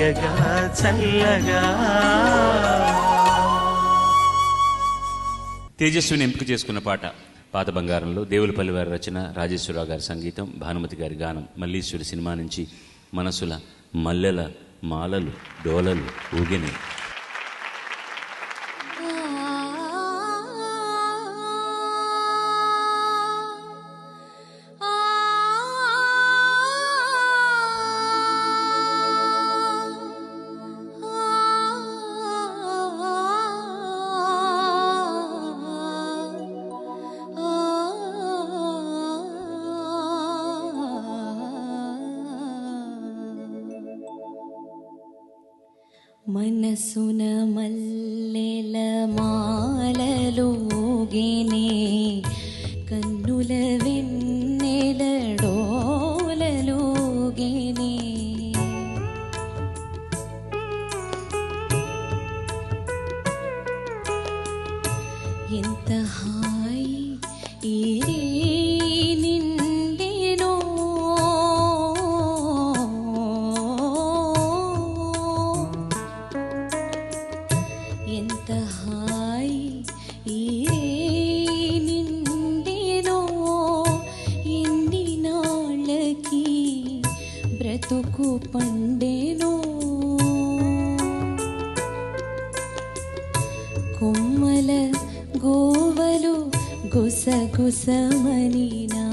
తీయగా చల్లగా. తేజస్విని ఎంపిక చేసుకున్న పాట పాత బంగారంలో దేవులపల్లి వారి రచన రాజేశ్వరరావు గారి సంగీతం భానుమతి గారి గానం మల్లీశ్వరి సినిమా నుంచి మనసుల మల్లెల మాలలు డోలలు ఊగినాయి. മനസുന മല്ലല മാലലോകിനെ കണ്ണുല വെണ്ണിലടോലോകിനെ బ్రతుకు పండెనో. కొమ్మల గోవలు గుసగుసమని నా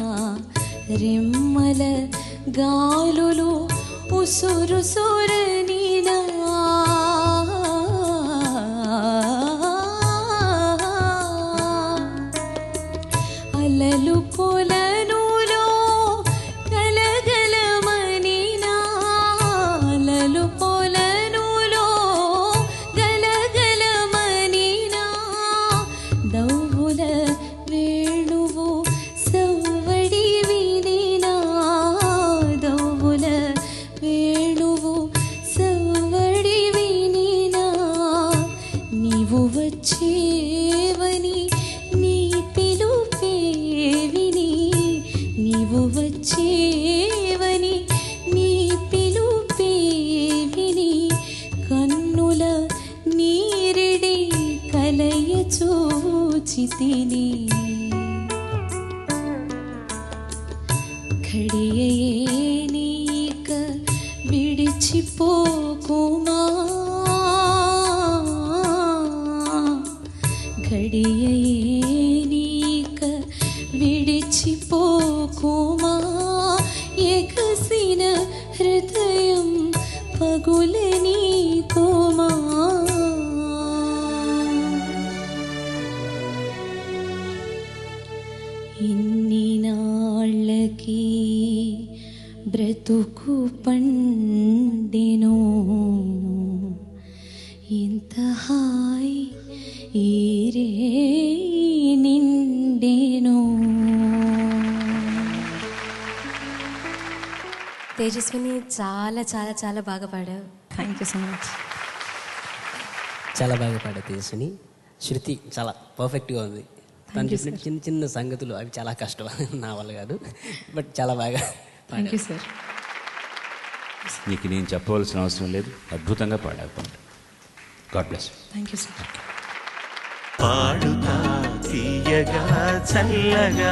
రెమ్మల గాలులు ఉసురుసురనినా da orgulhada. చూచితిని ఘడియే నీక విడిచిపోకుమా? ఘడియే నీక విడిచిపోకుమా? ఎగసిన హృదయం పగులని ఇన్ని నాళ్ళకి బ్రతుకు పండెనో? ఇంత హాయ్ ఈరే నిండెనో? తేజస్విని చాలా చాలా చాలా బాగా పాడావు. థ్యాంక్ యూ సో మచ్ చాలా బాగా పాడే తేజస్విని. శృతి చాలా పర్ఫెక్ట్గా ఉంది. తను చెప్పిన చిన్న చిన్న సంగతులు. అవి చాలా కష్టం. నా వల్ల కాదు. బట్ చాలా బాగా థ్యాంక్ యూ సార్ నీకు నేను చెప్పవలసిన అవసరం లేదు. అద్భుతంగా పాడావు పాట. God bless thank you sir Padutha Theeyaga చల్లగా.